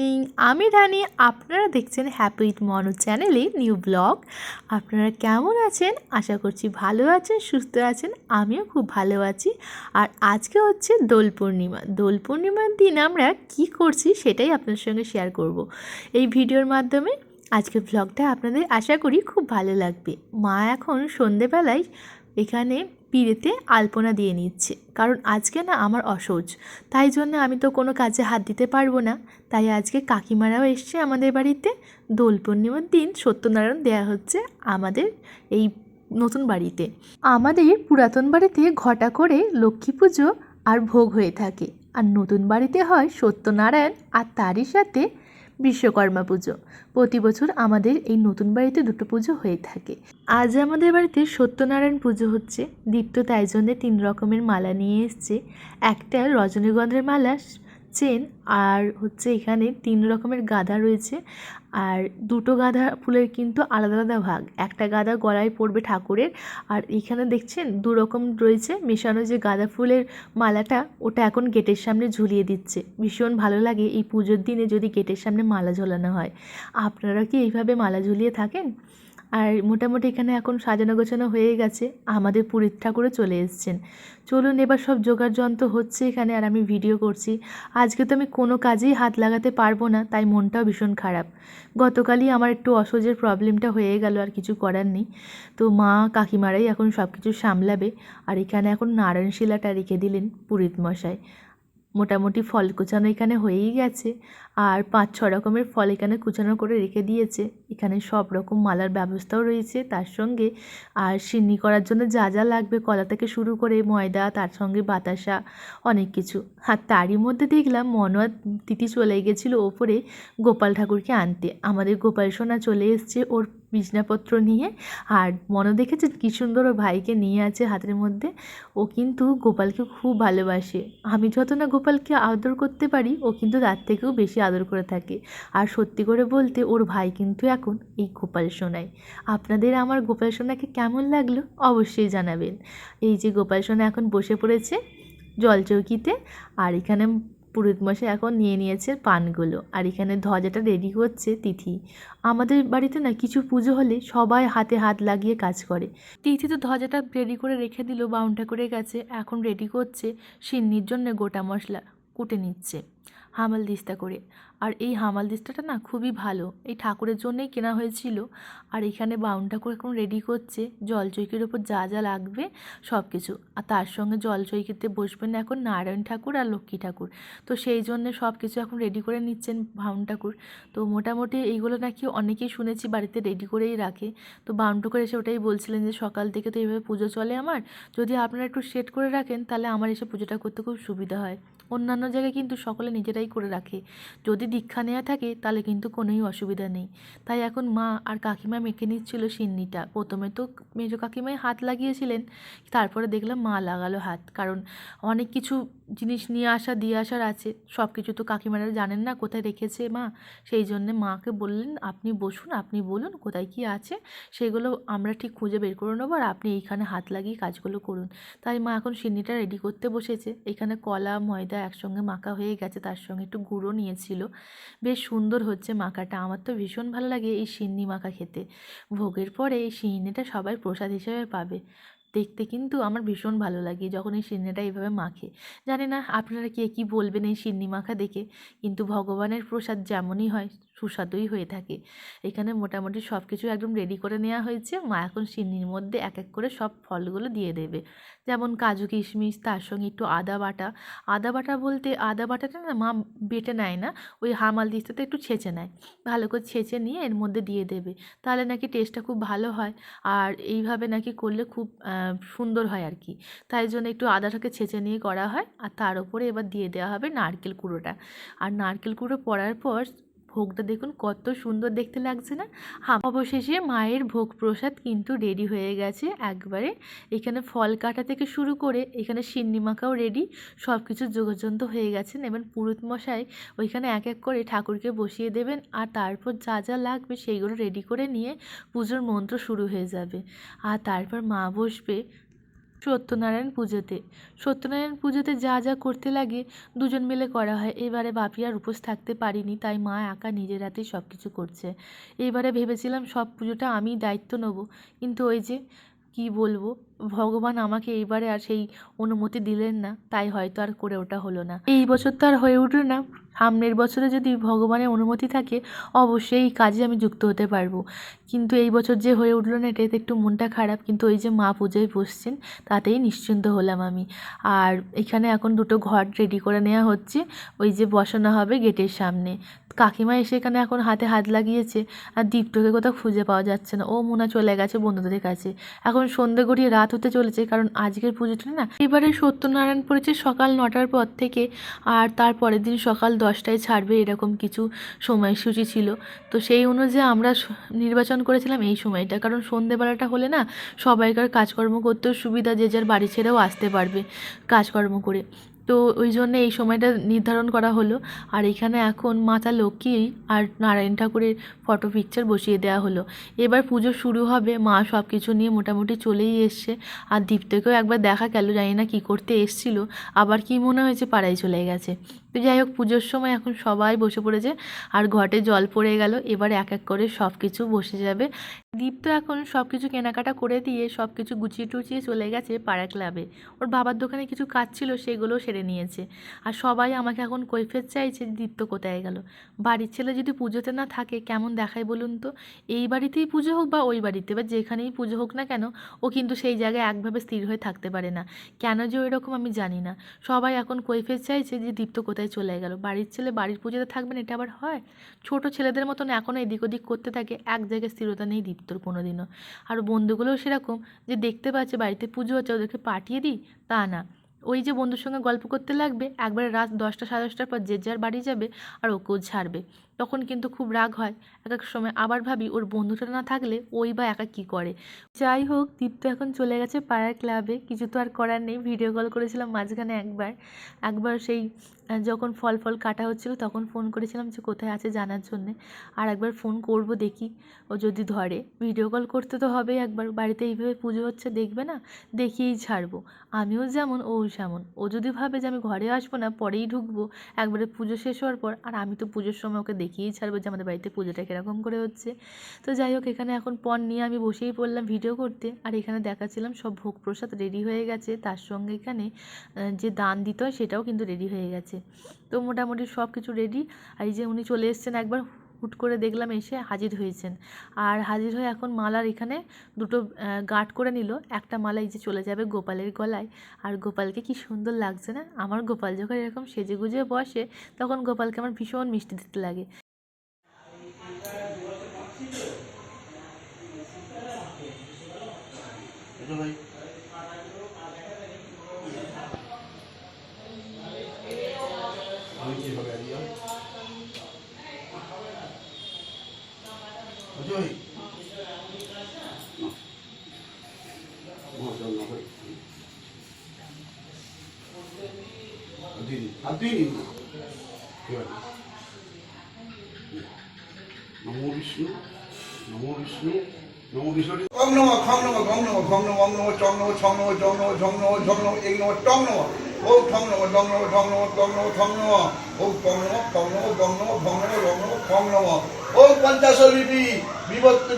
Evening আমি রানী, আপনারা দেখছেন হ্যাপি উইথ মনো চ্যানেলে নিউ ব্লগ আপনারা কেমন আছেন? আশা করছি ভালো আছেন, সুস্থ আছেন, আমিও খুব ভালো আছি। আর আজকে হচ্ছে দোল পূর্ণিমা। দোল পূর্ণিমার দিন আমরা কি করছি সেটাই আপনার সঙ্গে শেয়ার করব। এই ভিডিওর মাধ্যমে আজকের ব্লগটা আপনাদের আশা করি খুব ভালো লাগবে। মা এখন সন্ধেবেলায় এখানে পিড়েতে আলপনা দিয়ে নিচ্ছে। কারণ আজকে না আমার অসৌচ তাই জন্য আমি তো কোনো কাজে হাত দিতে পারব না। তাই আজকে কাকিমারাও এসছে আমাদের বাড়িতে। দোল পূর্ণিমার দিন সত্যনারায়ণ দেয়া হচ্ছে আমাদের এই নতুন বাড়িতে। আমাদের পুরাতন বাড়িতে ঘটা করে লক্ষ্মী পুজো আর ভোগ হয়ে থাকে। আর নতুন বাড়িতে হয় সত্যনারায়ণ আর তারই সাথে বিশ্বকর্মা পুজো। প্রতি বছর আমাদের এই নতুন বাড়িতে দুটো পুজো হয়ে থাকে। আজ আমাদের বাড়িতে সত্যনারায়ণ পুজো হচ্ছে। দীপ্ত তাই জন্যে তিন রকমের মালা নিয়ে এসছে। একটা রজনীগন্ধার মালা চেন আর হচ্ছে এখানে তিন রকমের গাঁদা রয়েছে আর দুটো গাঁদা ফুলের কিন্তু আলাদা আলাদা ভাগ। একটা গাঁদা গলায় পড়বে ঠাকুরের আর এখানে দেখছেন দু রকম রয়েছে। মেশানো যে গাঁদা ফুলের মালাটা, ওটা এখন গেটের সামনে ঝুলিয়ে দিচ্ছে। ভীষণ ভালো লাগে এই পুজোর দিনে যদি গেটের সামনে মালা ঝোলানো হয়। আপনারা কি এইভাবে মালা ঝুলিয়ে থাকেন? আর মোটামুটি এখানে এখন সাজানো গোছানো হয়ে গেছে। আমাদের পুরীর ঠাকুরও চলে এসছেন। চলুন এবার সব জোগাড় যন্ত্র হচ্ছে এখানে আর আমি ভিডিও করছি। আজকে তো আমি কোনো কাজেই হাত লাগাতে পারব না, তাই মনটাও ভীষণ খারাপ। গতকালই আমার একটু অসহ্যের প্রবলেমটা হয়ে গেল, আর কিছু করার নেই। তো মা কাকিমারাই এখন সব কিছু সামলাবে। আর এখানে এখন নারায়ণ শিলাটা রেখে দিলেন পুরীত মশাই। মোটামুটি ফল কুচানো এখানে হয়েই গেছে। আর পাঁচ, ছ রকমের ফল এখানে কুচানো করে রেখে দিয়েছে। এখানে সব রকম মালার ব্যবস্থাও রয়েছে তার সঙ্গে। আর সিন্নি করার জন্য যা যা লাগবে, কলা থেকে শুরু করে ময়দা, তার সঙ্গে বাতাসা, অনেক কিছু। আর তারই মধ্যে দেখলাম মনোয়া তিথি চলে গেছিল ওপরে গোপাল ঠাকুরকে আনতে। আমাদের গোপাল সোনা চলে এসছে ওর বিছনাপত্র নিয়ে। আর মনে দেখেছে কী সুন্দর ও ভাইকে নিয়ে আছে হাতের মধ্যে। ও কিন্তু গোপালকে খুব ভালোবাসে। আমি যত না গোপালকে আদর করতে পারি, ও কিন্তু তার থেকেও বেশি আদর করে থাকে। আর সত্যি করে বলতে ওর ভাই কিন্তু এখন এই গোপাল সোনাই। আপনাদের আমার গোপাল সোনাকে কেমন লাগল অবশ্যই জানাবেন। এই যে গোপাল সোনা এখন বসে পড়েছে জলচৌকিতে, আর এখানে পুরোহিত মশাই এখন নিয়ে নিয়েছে পানগুলো। আর এখানে ধ্বজাটা রেডি করছে তিথি। আমাদের বাড়িতে না কিছু পুজো হলে সবাই হাতে হাত লাগিয়ে কাজ করে। তিথি তো ধ্বজাটা রেডি করে রেখে দিল, বাউনটা করে গেছে। এখন রেডি করছে সিন্নির জন্য গোটা মশলা কুটে নিচ্ছে। হামাল দিস্তা করে। আর এই হামাল দিস্তাটা না খুবই ভালো। এই ঠাকুরের জন্যই কেনা হয়েছিল। আর এখানে বাউন ঠাকুর এখন রেডি করছে। জলচৈকির ওপর যা যা লাগবে সব কিছু আর তার সঙ্গে জলচৈকিতে বসবেন এখন নারায়ণ ঠাকুর আর লক্ষ্মী ঠাকুর। তো সেই জন্য সব কিছু এখন রেডি করে নিচ্ছেন বাউন ঠাকুর। তো মোটামুটি এইগুলো নাকি অনেকেই শুনেছি বাড়িতে রেডি করেই রাখে। তো বাউন ঠাকুর এসে ওটাই বলছিলেন যে সকাল থেকে তো এইভাবে পুজো চলে আমার। যদি আপনারা একটু সেট করে রাখেন তাহলে আমার এসে পুজোটা করতে খুব সুবিধা হয়। অন্যান্য জায়গায় কিন্তু সকলে নিজেরাই করে রাখে। যদি দীক্ষা নেওয়া থাকে, তাহলে কিন্তু কোনোই অসুবিধা নেই। তাই এখন মা আর কাকিমা মেখে নিচ্ছিল সিন্নিটা। প্রথমে তো মেজো কাকিমাই হাত লাগিয়েছিলেন, তারপরে দেখলাম মা লাগালো হাত। কারণ অনেক কিছু জিনিস নিয়ে আসা, দিয়ে আসার আছে। সব কিছু তো কাকিমারা জানেন না কোথায় রেখেছে মা। সেই জন্যে মাকে বললেন, আপনি বসুন, আপনি বলুন কোথায় কী আছে। সেগুলো আমরা ঠিক খুঁজে বের করে নেব আর আপনি এইখানে হাত লাগিয়ে কাজগুলো করুন। তাই মা এখন সিন্নিটা রেডি করতে বসেছে। এখানে কলা, ময়দা একসঙ্গে মাখা হয়ে গেছে। তার সঙ্গে একটু গুঁড়ো নিয়েছিল। বেশ সুন্দর হচ্ছে মাখাটা। আমার তো ভীষণ ভালো লাগে এই সিন্নি মাখা খেতে। ভোগের পরে এই সিন্নিটা সবাই প্রসাদ হিসেবে পাবে। দেখতে কিন্তু আমার ভীষণ ভালো লাগে যখন এই সিন্নিটা এইভাবে মাখে। জানি না আপনারা কে কী বলবেন এই সিন্নি মাখা দেখে, কিন্তু ভগবানের প্রসাদ যেমনই হয় সুস্বাদুই হয়ে থাকে। এখানে মোটামুটি সব কিছু একদম রেডি করে নেওয়া হয়েছে। মা এখন সিন্নির মধ্যে এক এক করে সব ফলগুলো দিয়ে দেবে। যেমন কাজু কিশমিশ, তার সঙ্গে একটু আদা বাটা। আদা বাটা বলতে, আদা বাটাটা না মা বেটে নেয় না, ওই হামাল দিস্তাতে একটু ছেঁচে নেয়। ভালো করে ছেঁচে নিয়ে এর মধ্যে দিয়ে দেবে। তাহলে নাকি টেস্টটা খুব ভালো হয়। আর এইভাবে নাকি করলে খুব সুন্দর হয় আর কি। তাই জন্য একটু আদাটাকে ছেঁচে নিয়ে করা হয়। আর তার উপরে এবার দিয়ে দেওয়া হবে নারকেল কুড়োটা। আর নারকেল কুড়ো পড়ার পর ভোগটা দেখুন কত সুন্দর দেখতে লাগছে না? অবশেষে মায়ের ভোগ প্রসাদ কিন্তু রেডি হয়ে গেছে একবারে। এখানে ফল কাটা থেকে শুরু করে এখানে সিন্নি মাখাও রেডি সব কিছু যোগযন্ত হয়ে গেছেন এবার পুরুত মশাই ওইখানে এক এক করে ঠাকুরকে বসিয়ে দেবেন আর তারপর যা যা লাগবে সেইগুলো রেডি করে নিয়ে পুজোর মন্ত্র শুরু হয়ে যাবে। আর তারপর মা বসবে সত্যনারায়ণ পুজোতে। সত্যনারায়ণ পুজোতে যা যা করতে লাগে দুজন মিলে করা হয়। এবারে বাপি আর উপোস থাকতে পারিনি, তাই মা একা নিজের হাতেই সব কিছু করছে। এবারে ভেবেছিলাম সব পুজোটা আমিই দায়িত্ব নেব, কিন্তু ওই যে কী বলব, ভগবান আমাকে এইবারে আর সেই অনুমতি দিলেন না, তাই হয়তো আর করে ওটা হলো না। এই বছর তো আর হয়ে উঠল না। সামনের বছরে যদি ভগবানের অনুমতি থাকে, অবশ্যই এই কাজে আমি যুক্ত হতে পারব। কিন্তু এই বছর যে হয়ে উঠল না, এটাতে একটু মনটা খারাপ, কিন্তু ওই যে মা পুজোয় বসছেন, তাতেই নিশ্চিন্ত হলাম আমি। আর এখানে এখন দুটো ঘর রেডি করে নেওয়া হচ্ছে, ওই যে বসানো হবে গেটের সামনে। কাকিমা এসে এখানে এখন হাতে হাত লাগিয়েছে, আর দীপ্তকে কোথাও খুঁজে পাওয়া যাচ্ছে না। ও মোনা চলে গেছে বন্ধুদের কাছে। এখন সন্ধে গড়িয়ে রাত হতে চলেছে, কারণ আজকের পুজোটা না, এবারে সত্যনারায়ণ পড়েছে সকাল নটার পর থেকে, আর তার পরের দিন সকাল দশটায় ছাড়বে এরকম কিছু সময়সূচি ছিল। তো সেই অনুযায়ী আমরা নির্বাচন করেছিলাম এই সময়টা। কারণ সন্ধেবেলাটা হলে না সবাইকার কাজকর্ম করতেও সুবিধা, যে যার বাড়ি ছেড়েও আসতে পারবে কাজকর্ম করে। তো ওই জন্য এই সময়টা নির্ধারণ করা হলো। আর এখানে এখন মাতা লক্ষ্মী আর নারায়ণ ঠাকুরের ফটো পিকচার বসিয়ে দেওয়া হলো। এবার পুজো শুরু হবে, মা সব কিছু নিয়ে মোটামুটি চলেই এসছে। আর দীপ্তকেও একবার দেখা গেল, জানি না কী করতে এসছিল। আবার কি মনে হয়েছে পাড়ায় চলে গেছে। তো যাই হোক, পুজোর সময় এখন সবাই বসে পড়েছে। আর ঘটে জল পড়ে গেল, এবার এক এক করে সব কিছু বসে যাবে। দীপ্ত এখন সব কিছু কেনাকাটা করে দিয়ে সব কিছু গুছিয়ে টুচিয়ে চলে গেছে পাড়া ক্লাবে ওর বাবার দোকানে কিছু কাজ ছিল, সেগুলো সেরে নিয়েছে। আর সবাই আমাকে এখন কৈফের চাইছে যে দীপ্ত কোথায় গেল? বাড়ির ছেলে যদি পুজোতে না থাকে, কেমন দেখায় বলুন তো? এই বাড়িতেই পুজো হোক বা ওই বাড়িতে, বা যেখানেই পুজো হোক না কেন, ও কিন্তু সেই জায়গায় একভাবে স্থির হয়ে থাকতে পারে না। কেন যে ওই রকম আমি জানি না। সবাই এখন কৈফের চাইছে যে দীপ্ত কোথায় চলে গেল। বাড়ির ছেলে বাড়ির পুজোতে থাকবেন, এটা আবার হয়? ছোট ছেলেদের মতন এখনও এদিক ওদিক করতে থাকে, এক জায়গায় স্থিরতা নেই দীপ্তর কোনো দিনও আর বন্ধুগুলোও সেরকম, যে দেখতে পাচ্ছে বাড়িতে পুজো হচ্ছে ওদেরকে পাঠিয়ে দিই, তা না। ওই যে বন্ধুর সঙ্গে গল্প করতে লাগবে, একবারে রাত দশটা সাড়ে দশটার পর যে যার বাড়ি যাবে, আর ওকেও ছাড়বে। তখন কিন্তু খুব রাগ হয়। এক এক সময় আবার ভাবি ওর বন্ধুটা না থাকলে ওই বা একা কী করে? যাই হোক, দীপ্ত এখন চলে গেছে পাড়ার ক্লাবে কিছু তো আর করার নেই। ভিডিও কল করেছিলাম মাঝখানে একবার। একবার সেই যখন ফল ফল কাটা হচ্ছিল তখন ফোন করেছিলাম যে কোথায় আছে জানার জন্যে। আর একবার ফোন করব দেখি। ও যদি ধরে। ভিডিও কল করতে তো হবেই একবার। বাড়িতে এইভাবে পুজো হচ্ছে দেখবে না? দেখিয়েই ছাড়বো। আমিও যেমন ও যেমন ও যদি ভাবে যে আমি ঘরে আসব না, পরেই ঢুকবো। একবারে পুজো শেষ হওয়ার পর। আর আমি তো পুজোর সময় ওকে দেখিয়েই ছাড়বো যে আমাদের বাড়িতে পুজোটা কীরকম করে হচ্ছে। তো যাই হোক, এখানে এখন পণ নিয়ে আমি বসেই পড়লাম ভিডিও করতে। আর এখানে দেখাচ্ছিলাম সব ভোগ প্রসাদ রেডি হয়ে গেছে। তার সঙ্গে এখানে যে দান দিতে হয় সেটাও কিন্তু রেডি হয়ে গেছে। তো মোটামুটি সব কিছু রেডি। আর এই যে উনি চলে এসছেন একবার হুট করে দেখলাম এসে হাজির হয়েছেন। আর হাজির হয়ে এখন মালার এখানে দুটো গাঁট করে নিল। একটা মালা এই যে চলে যাবে গোপালের গলায়। আর গোপালকে কি সুন্দর লাগছে না? আমার গোপাল যখন এরকম সেজে গুজে বসে, তখন গোপালকে আমার ভীষণ মিষ্টি দিতে লাগে। বিষ্ণু নমো বিষ্ণু নমো বিষ্ণু ওং নমঃ খং নমঃ গং নমঃ খং নমঃ অং নমঃ চং নমঃ ছং নমঃ জং নমঃ ঝং নমঃ ও ঠং নমঃ ডং নমঃ ঢং নমঃ নমঃ ও টং নমঃ গং খং নমঃ ও পঞ্চাশ লিপি বিভক্ত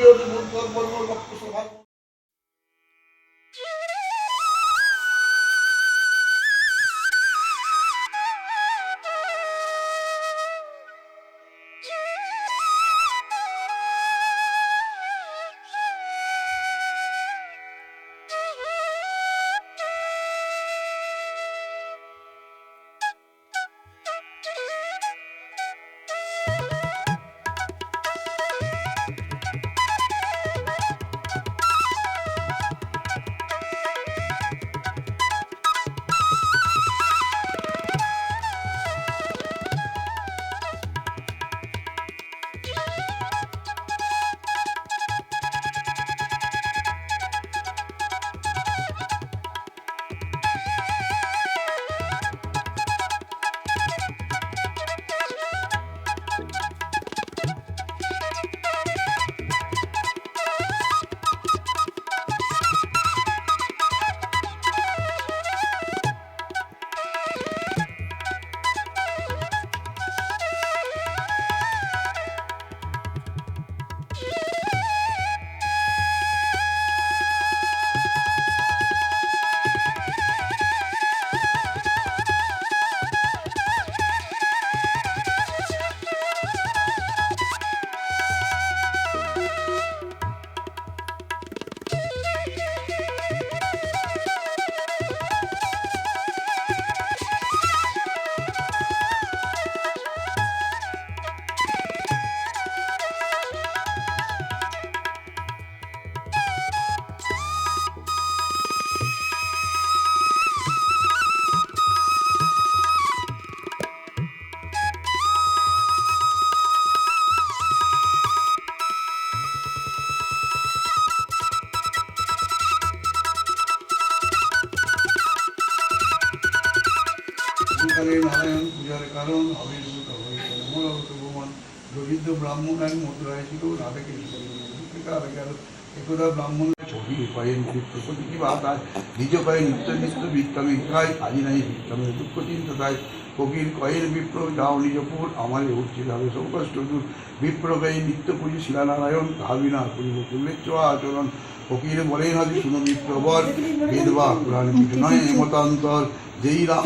নিজ পায়ে নিত্য নিত্য বিক্রমে গায় আজি নাই বিক্রমে দুঃখ চিন্তা তাই কবির কয়ের বিপ্র যাও নিজপুর আমারে উঠছিল হবে সৌকষ্ট দূর বিপ্র গায়ে নিত্য পুজি শিলানারায়ণ তাহাবি না করিব উল্লেখ্য আচরণ। ফকির বলেন হাজি শুনো বিপ্র বল বেদবা পুরাণ কিছু নয় মতান্তর যেই রাম।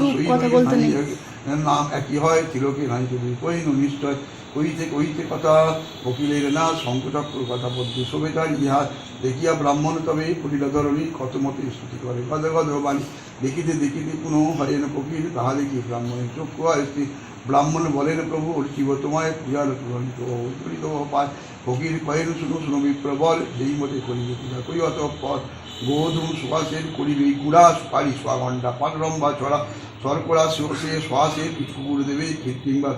নাম একই হয় তিলকে নাই কইন নিশ্চয়? কইতে কইতে কথা বকিলের না শঙ্কচক্র কথা পদ্ম শোভেতার ইহার দেখিয়া ব্রাহ্মণ তবে ফুটিল ধরণী কত মতে স্তুতি করে। গদ গদ বাণী, দেখিতে দেখিতে কোনো হরেন ফকির তাহা দেখি ব্রাহ্মণের চক্ষু আসছে ব্রাহ্মণ বলেন, প্রভু শিব তোমায় পূজার তুলন্ত উত্তরিত পায়। ফকির কয়েন শুনো শুনো বিপ্র বল যেই মতে করিবে পূজা করি অতঃপর। গোধূম সুবাসের করিবে গুড়া সুপারি সোয়া ঘণ্টা পাটরম্বা চড়া শর্করা সে শ্বাসে করে দেবে কিংবা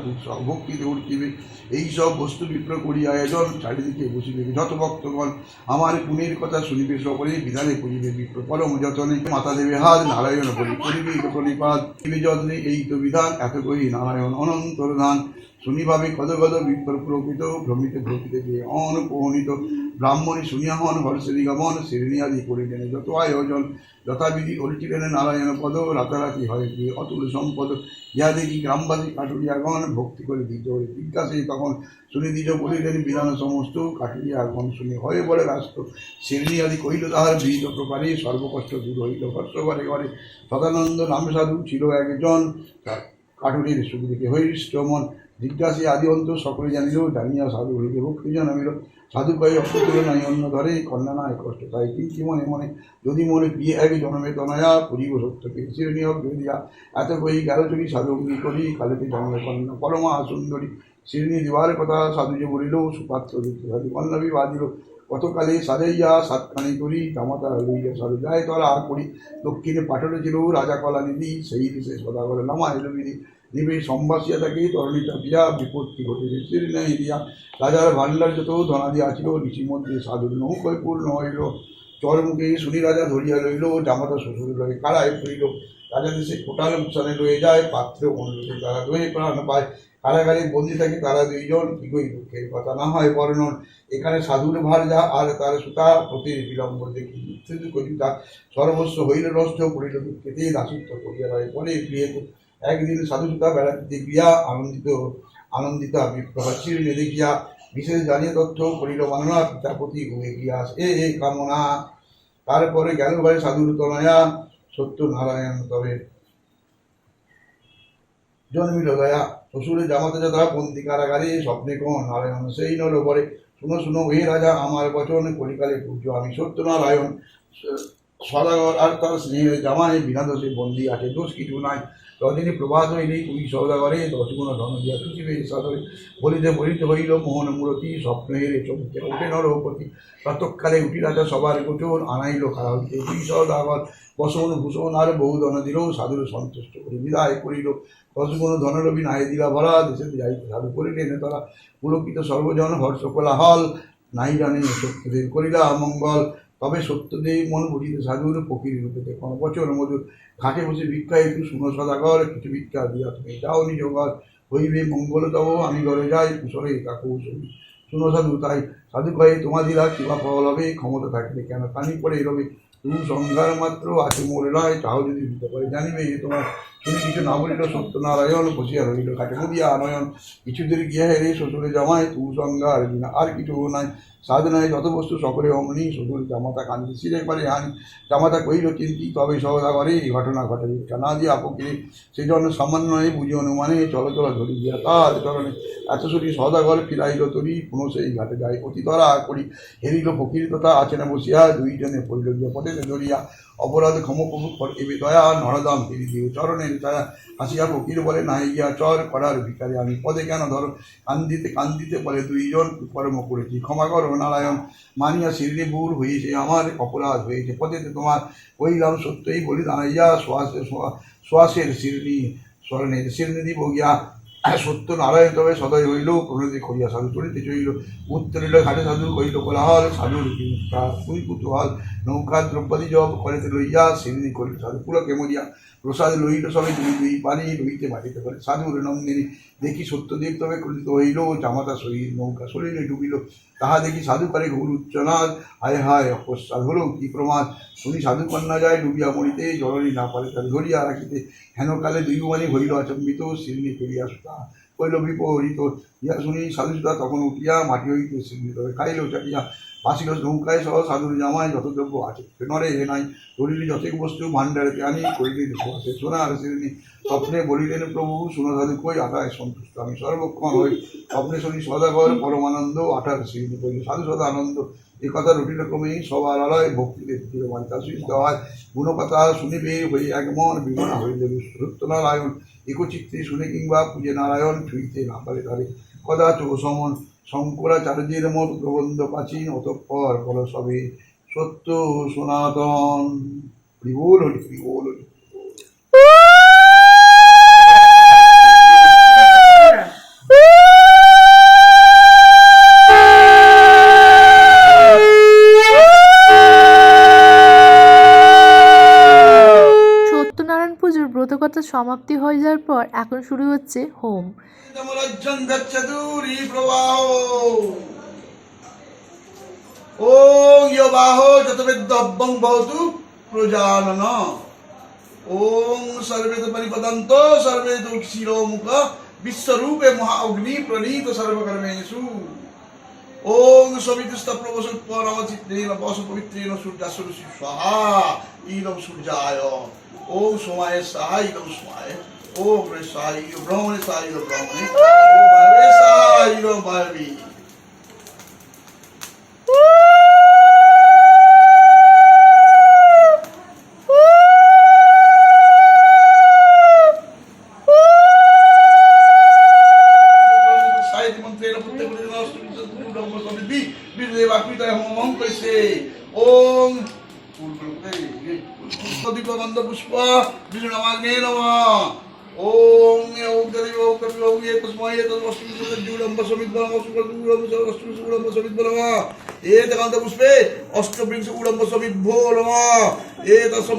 ভক্তি ভক্তিতে এই এইসব বস্তু বিক্রয় করি আয়োজন, চারিদিকে বসিবে যত ভক্তগণ। আমার পুণের কথা শুনিবে সকলে, বিধানে করিবে বিপ্র পরম যতনে। মাতা দেবে হাত, নারায়ণ বলি করিবে যতনে নিপাত যত্নে এই তো বিধান, এত করি নারায়ণ অনন্তর ধান শুনিভাবে কদ কদ বিপ্র প্রকৃত ভ্রমিত ভ্রমিত যে অনুপহনিত ব্রাহ্মণী শুনিয়া হন হর্ষেরি গমন আদি করিলেন যত আয়োজন যথাবিধি করিছিলেন নারায়ণ পদ, রাতারাতি হয় কি অতুল সম্পদ। ইহা দেখি গ্রামবাসী কাটুরিয়াগণ ভক্তি করে দিত। জিজ্ঞাসে তখন শুনি দিত, বলিলেন, বিধান সমস্ত কাটুরিয়াগণ শুনি হয়ে বলে রাষ্ট্র আদি কহিল, তাহার বিহিত প্রকারে সর্বকষ্ট দূর হইল। হর্ষ ঘরে সদানন্দ নাম সাধু ছিল একজন। কাঠুরির সুবিদিকে হরিষ্ঠ মন। জিজ্ঞাসী আদি অন্ত সকলে জানিল জানিয়া সাধু হইলে ভক্তি জানামিল। সাধু কয়ে অপ্রতুল নাই অন্য ধরে, কন্যা নাই, কষ্ট তাই কিন্তু মনে মনে। যদি মনে প্রিয় এক জন্মে তনয়া পুরিব সত্যকে শ্রেণি দিয়া এত কই গেল চলি সাধু অগ্নি করি, কালেতে জন্মে কন্যা, পরমা সুন্দরী। শ্রেণি দিবার কথা সাধু যে বলিল, সুপাত্র সাধু কন্যাবি বাদিল কতকালে সাজাইয়া সাতখানি করি জামাতা লইয়া সাধু যায় তোরা করি। দক্ষিণে পাঠনে ছিল রাজা কলা নিধি সেই দেশে সদাগর নামা এলো বিধি। দেবে সম্বাসিয়া তাকে তরণী চাপিয়া বিপত্তি ঘটেছে শ্রীনাই দিয়া। রাজার ভান্ডার যত ধনাদি ঋষি মধ্যে সাধুর নৌকয় পূর্ণ হইল। চরমুখে শুনি রাজা ধরিয়া লইল জামাতা শ্বশুর লয়ে কারায় ফিরিল। রাজা দেশে কোটাল মুসানে লয়ে যায়, পাত্র অনুরোধে তারা দোহে প্রাণ পায়। কারাগারে বন্দি থাকে তারা দুইজন কি কই দুঃখের কথা না হয় বর্ণন। এখানে সাধুর ভার যা আর তার সুতা প্রতির বিলম্ব দেখি মৃত্যু কবিতা সর্বস্ব হইল নষ্ট করিল দুঃখেতে দাসিত্ব করিয়া রয় পরে গৃহে একদিন সাধু সুতা বেড়াতে গিয়া আনন্দিত আনন্দিত বিপ্রভাচির দেখিয়া বিশেষ জানিয়ে তথ্য করিল, মাননা পিতাপতি হয়ে গিয়া এ এ কামনা। তারপরে গেল ঘরে সাধুর তনয়া সত্য নারায়ণ তবে। জন্মিল দয়া, শ্বশুরে জামাতে যথা বন্দি কারাগারে, স্বপ্নে কোন নারায়ণ সেই নল পরে। শুনো শুনো, হে রাজা, আমার বচন, কলিকালে পুজো আমি সত্য নারায়ণ সদাগর আর তার স্নেহের জামায় বিনা দোষে বন্দি আছে, দোষ কিছু নাই। রজনী প্রভাত হইলে ওই সৌদাগরে দশ গুণ ধন দিয়া খুশিবে সাদরে বলিতে বলিতে হইল, মোহন মূরতি স্বপ্ন হেরে চমকে ওঠে নরপতি। প্রাতকালে উঠি রাজা সবার গোচর, আনাইল হইতে দুই সৌদাগর, বসন ভূষণ আর বহু ধন দিল সাধুর সন্তুষ্ট করে বিদায় করিল। দশগুণ ধনরবি নাই দিলা ভরা দেশে যাইতে সাধু করিলেন তারা। পুলকিত সর্বজন হর্ষ কোলাহল, নাই জানে সত্যদেব করিলা মঙ্গল। তবে সত্যদেব মন বুঝিতে সাধুর ফকির রূপেতে কোন বছর মধুর ঘাটে বসে ভিক্ষা একটু শুনো সদাগর, কিছু ভিক্ষা দিয়া তুমি যাও নিজ ঘর। হইবে মঙ্গল তব, আমি ঘরে যাই, কুশলে কাকু শুনি শুনো সাধু, তাই সাধু কয়ে তোমাদিরা কিবা ফল হবে, ক্ষমতা থাকবে কেন কানি পড়ে রবে? তুমি সংহার মাত্র আছে মোরে নয় তাও যদি দিতে পারে জানিবে যে তোমার শুনি কিছু না বলিল সত্যনারায়ণ বসিয়া রইল কাটে নদিয়া আনয়ন কিছুদের গিয়া হেরে শ্বশুরে জামায় তু সংহার বিনা, আর কিছু নাই। সাধনায় যত বস্তু সকলে অমনি, শ্বশুর জামাতা কান্দি সিরে পারে হানি। জামাতা কইল চিন্তি তবে সহদাগরে এই ঘটনা ঘটে। না দিয়া ফকিরে সেই জন্য সামান্যয়ে বুঝি অনুমানে চলো চলো ধরি দিয়া তার চরণে। এত সরি সদাগর ফিরাইল তরি, পুনঃ সেই ঘাটে যায় অতি তরা করি, হেরিল ফকির তথা আছেন বসিয়া দুইজনে পড়িল গিয়া পথে ধরিয়া অপরাধ ক্ষম এবে দয়া, নরদাম ফিরি দিও চরণের দয়া হাসিয়া ফকির বলে নাই গিয়া চর করার ভিকারে আমি পদে কেন ধরো? কান্দিতে কান্দিতে বলে, দুইজন কর্ম করেছি। ক্ষমা করো, নারায়ণ। মানিয়া শিরনি বুর হয়েছে আমার অপরাধ হয়েছে পদেতে তোমার কইলাম সত্যই বলি, দাঁড়াইয়া শ্বাসে শ্বাসের শিরনি স্মরণের শিরনি দিব গিয়া, সত্য নারায়ণ তবে সদয় হইল, প্রণতি করিয়া সাধু চলিতে চলিল। উত্তরিল ঘাটে সাধু কহিল, কোলাহল, সাধুর তুই কুতুহল, নৌকা দ্রৌপদী জব করেতে লইয়া সিন্নি করিল সাধু। পুলকে মরিয়া প্রসাদ লইল সবে দুই দুই পানি লইতে মাটিতে করে সাধুর নন্দিনী দেখি সত্যদেব তবে ক্রোধিত হইল, জামাতা সহিত নৌকা সলিলে ডুবিল, তাহা দেখি সাধু করে ঘুর উচ্চনাদ, হায় হায় অপস্বাদ হলো কি প্রমাদ? শুনি সাধু কন্যা যায় ডুবিয়া মরিতে জলনি না পারে তার ধরিয়া রাখিতে হেনকালে দুই মানে হইল আচম্বিত সিন্নি ফিরিয়া সুতা হইল বিপরীত, ইহা শুনি সাধু সুতা তখন উঠিয়া মাটি হইতে সিন্নি তবে খাইল চাটিয়া বাসিল নৌকায় সহ সাধুর জামায় যত দ্রব্য আছে। নরে হে নাই ধরিলি যতেক বস্তু, ভাণ্ডারে আনি করিলেন সুহাসে সোনার শ্রেণি স্বপ্নে বলিলেন প্রভু শুনো সাধু কই আটায় সন্তুষ্ট। আমি সর্বক্ষণ হই, স্বপ্নে শুনি সদাগর, পরমানন্দ আঠার শ্রেণি করি সাধু সদা আনন্দ। এ কথা রটিল ক্রমেই সবার আলয় ভক্তিতে দিল বার্তা সুস্থ হয়। গুণকথা শুনিবে হই একমন বিমনা হইলে সত্যনারায়ণ একচিত্তে শুনে কিংবা পূজে নারায়ণ ছুঁইতে না পারে তারে কদাচ সমন শঙ্করাচার্যের মত প্রবন্ধ প্রাচীন অতঃপর ফল সবে সত্য সনাতন। বিবল হরি বিবল হরি ব্রতকথা সমাপ্তি হয়ে যাওয়ার পর এখন শুরু হচ্ছে হোম। বিশ্বরূপে মহা অগ্নি প্রণীত সর্বকর্মেষু। ওং সবিতুস্ত প্রবসৎ পরমচিত্রেণ বস পবিত্রেণ সূর্যাসুরসি, স্বাহা, ইদম সূর্যায়। ওং সোমায় সাহা ইদম সোমায় ওম রে সাই ব্রহ্মণে সাই ব্রহ্মণে ওম ভাবে সাই ভাবি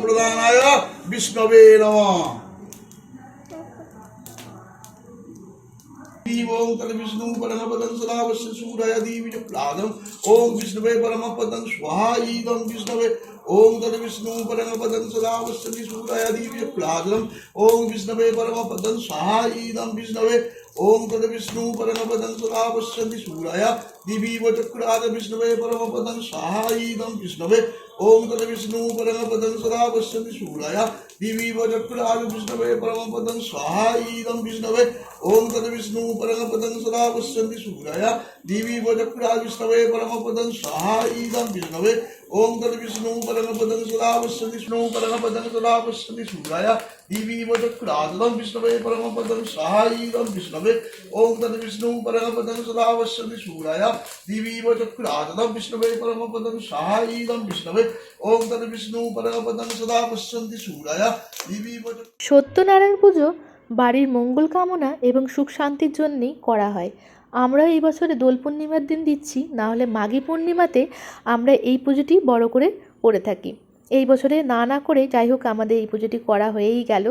प्रदानाय विष्णवे नमः। ओम तद्विष्णु परमपदं सदावस्य सूरयदीविजप्लादम् ॐ विष्णवे परमपदं स्वाहा ईदं विष्णवे। ॐ तद्विष्णु परमपदं सदावस्य सूरयदीविजप्लादम् ॐ विष्णवे परमपदं स्वाहा ईदं ओम तद विष्णु परम पदं सदा पश्यन्ति सूराय दिवी वचक्राद विष्णवे परम पदं साहायीदं विष्णवे। ओम तद विष्णु परम पदं सदा पश्यति शूराय दिवि वचक्राय विष्णवे परम पदं स्वाहा विष्णवे। ओम तद विष्णु परम पदं सदा पश्यति शूराय दिवि वचक्राय विष्णवे परम पदं स्वाहा इदं विष्णवे। ओम तद विष्णु परमपदं सदा पश्यन्ति विष्णु परमपदं सदा पश्यन्ति सूरय दिवि वजक्रादं विष्णवे परमपदं स्वाहा इदं विष्णवे ओम तद विष्णु परमपदं सदा पश्यन्ति सूरय दिवि वजक्रादं विष्णवे परमपदं स्वाहा इदं विष्णवे ओम तद विष्णु परमपदं सदा पश्यन्ति सूरय दिवि वजक् সত্যনারায়ণ পুজো বাড়ির মঙ্গল কামনা এবং সুখ শান্তির জন্যেই করা হয় আমরা এই বছরে দোল পূর্ণিমার দিন দিচ্ছি নাহলে মাঘী পূর্ণিমাতে আমরা এই পুজোটি বড় করে করে থাকি। এই বছরে না না করে যাই হোক আমাদের এই পুজোটি করা হয়েই গেল।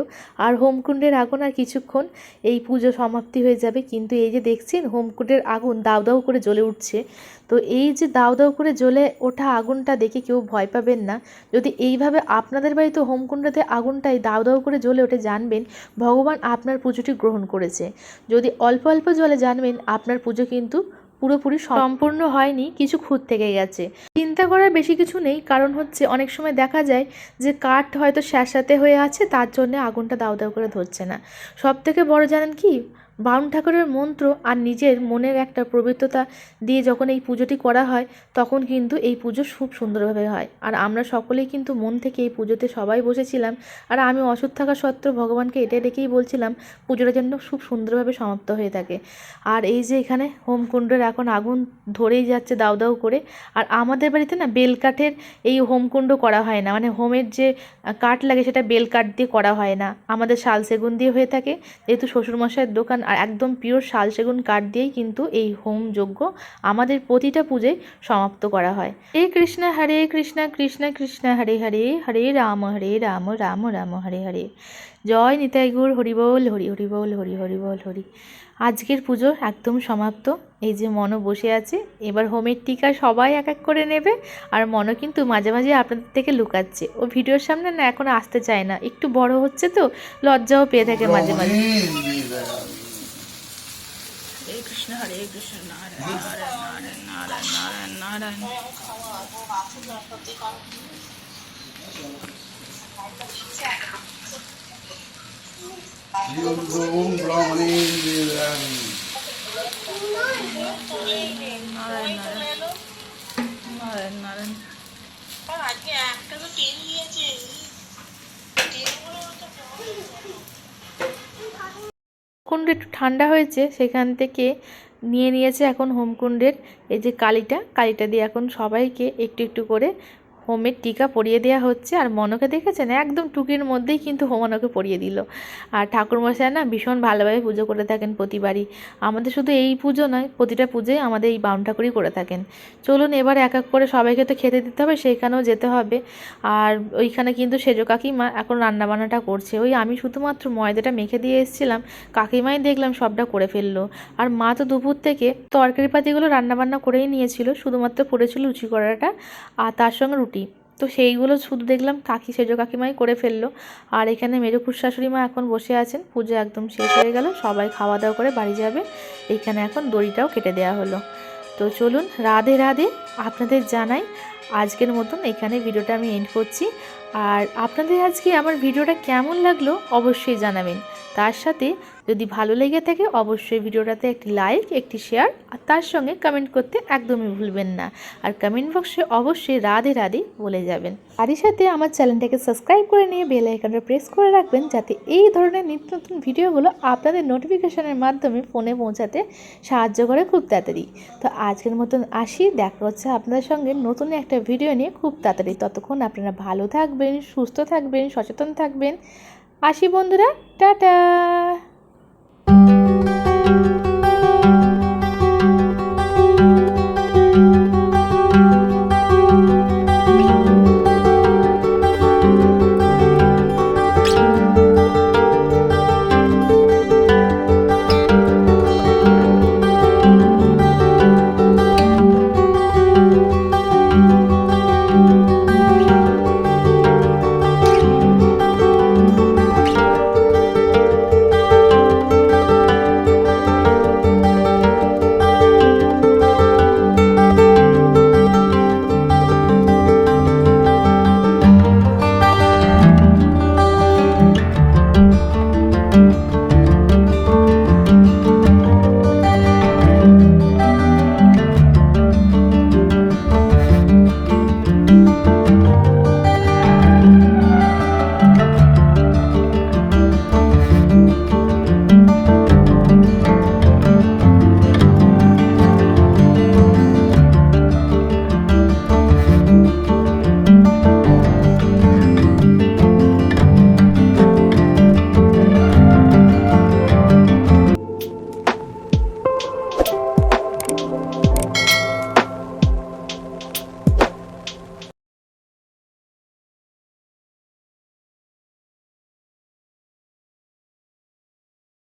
আর হোমকুণ্ডের আগুন আর কিছুক্ষণ এই পুজো সমাপ্তি হয়ে যাবে। কিন্তু এই যে দেখছেন হোমকুণ্ডের আগুন দাউ দাউ করে জ্বলে উঠছে। তো এই যে দাউ দাউ করে জ্বলে ওঠা আগুনটা দেখে কেউ ভয় পাবেন না। যদি এইভাবে আপনাদের বাড়িতে হোমকুণ্ডতে আগুনটাই দাউ দাউ করে জ্বলে ওঠে, জানবেন ভগবান আপনার পুজোটি গ্রহণ করেছে। যদি অল্প অল্প জলে জানবেন আপনার পুজো কিন্তু পুরোপুরি সম্পূর্ণ হয়নি, কিছু খুঁত থেকে গেছে। চিন্তা করার বেশি কিছু নেই, কারণ হচ্ছে অনেক সময় দেখা যায় যে কাঠ হয়তো স্যাঁতস্যাঁতে হয়ে আছে, তার জন্য আগুনটা দাউ দাউ করে ধরছে না। সব থেকে বড় জানেন কি? বাউন ঠাকুরের মন্ত্র আর নিজের মনের একটা পবিত্রতা দিয়ে যখন এই পুজোটি করা হয়, তখন কিন্তু এই পুজো খুব সুন্দরভাবে হয়। আর আমরা সকলেই কিন্তু মন থেকে এই পুজোতে সবাই বসেছিলাম। আর আমি অসুখ থাকা সত্ত্বেও ভগবানকে এটা ডেকেই বলছিলাম, পুজোটা যেন খুব সুন্দরভাবে সমাপ্ত হয়ে থাকে। আর এই যে এখানে হোমকুণ্ডের এখন আগুন ধরেই যাচ্ছে দাউ দাউ করে। আর আমাদের বাড়িতে না বেলকাঠের এই হোমকুণ্ড করা হয় না। মানে হোমের যে কাঠ লাগে সেটা বেল কাঠ দিয়ে করা হয় না। আমাদের শাল সেগুন দিয়ে হয়ে থাকে। যেহেতু শ্বশুরমশাইয়ের দোকান আর একদম পিওর শাল সেগুন কাঠ দিয়েই কিন্তু এই হোম যজ্ঞ আমাদের প্রতিটা পুজোয় সমাপ্ত করা হয়। হে কৃষ্ণ, হরে কৃষ্ণ কৃষ্ণ কৃষ্ণ, হরে হরে হরে রাম হরে রাম রাম রাম, হরে হরে। জয় নিতাই গুর হরিবল হরি হরিবল হরি হরিবল হরি। আজকের পুজো একদম সমাপ্ত। এই যে মনো বসে আছে, এবার হোমের টিকা সবাই এক এক করে নেবে আর মনো কিন্তু মাঝে মাঝে আপনাদের থেকে লুকাচ্ছে। ও ভিডিওর সামনে না এখন আসতে চায় না, একটু বড় হচ্ছে তো, লজ্জাও পেয়ে থাকে মাঝে মাঝে। হরে কৃষ্ণ হরে কৃষ্ণ নারায়ণ নারায়ণ নারায়ণ নারায়ণ নারায়ণ ওম ব্রাহ্মণে দেবাম। নারায়ণ নারায়ণ নারায়ণ নারায়ণ আজকে একটা তো তেল দিয়েছে তেলগুলো তো কুণ্ড একটু ঠান্ডা হয়েছে, সেখান থেকে নিয়ে নিয়েছে এখন হোমকুণ্ডের এই যে কালিটা। কালিটা দিয়ে এখন সবাইকে একটু একটু করে হোমের টিকা পরিয়ে দেওয়া হচ্ছে আর মনকে দেখেছেন একদম টুকির মধ্যেই কিন্তু হোমানোকে পরিয়ে দিল। আর ঠাকুরমশাই না ভীষণ ভালোভাবে পুজো করে থাকেন প্রতিবারই। আমাদের শুধু এই পুজো নয়, প্রতিটা পুজোই আমাদের এই বাউন ঠাকুরই করে থাকেন। চলুন এবার এক এক করে সবাইকে তো খেতে দিতে হবে, সেইখানেও যেতে হবে। আর ওইখানে কিন্তু সেজো কাকিমা এখন রান্নাবান্নাটা করছে। ওই আমি শুধুমাত্র ময়দাটা মেখে দিয়ে এসেছিলাম, কাকিমাই দেখলাম সবটা করে ফেলল। আর মা তো দুপুর থেকে তরকারি পাতিগুলো রান্নাবান্না করেই নিয়েছিল, শুধুমাত্র পড়েছিল লুচি করাটা আর তার সঙ্গে রুটি। তো সেইগুলো শুধু দেখলাম, কাকি সেজো কাকিমাই করে ফেলল। আর এখানে মেজো শাশুড়ি মা এখন বসে আছেন। পুজো একদম শেষ হয়ে গেল, সবাই খাওয়া দাওয়া করে বাড়ি যাবে। এইখানে এখন দড়িটাও কেটে দেওয়া হলো। তো চলুন, রাধে রাধে আপনাদের জানাই আজকের মতন এখানে ভিডিওটা আমি এন্ড করছি। আর আপনাদের আজকে আমার ভিডিওটা কেমন লাগল অবশ্যই জানাবেন। তার সাথে যদি ভালো লেগে থাকে অবশ্যই ভিডিওটাতে একটি লাইক, একটি শেয়ার আর তার সঙ্গে কমেন্ট করতে একদমই ভুলবেন না। আর কমেন্ট বক্সে অবশ্যই রাধে রাধে বলে যাবেন। তারই সাথে আমার চ্যানেলটাকে সাবস্ক্রাইব করে নিয়ে বেল আইকনটা প্রেস করে রাখবেন যাতে এই ধরনের নিত্য নতুন ভিডিওগুলো আপনাদের নোটিফিকেশনের মাধ্যমে ফোনে পৌঁছাতে সাহায্য করে খুব তাড়াতাড়ি। তো আজকের মতন আসি, দেখা হচ্ছে আপনাদের সঙ্গে নতুন একটা ভিডিও নিয়ে খুব তাড়াতাড়ি। ততক্ষণ আপনারা ভালো থাকবেন, সুস্থ থাকবেন, সচেতন থাকবেন। আসি বন্ধুরা টাটা!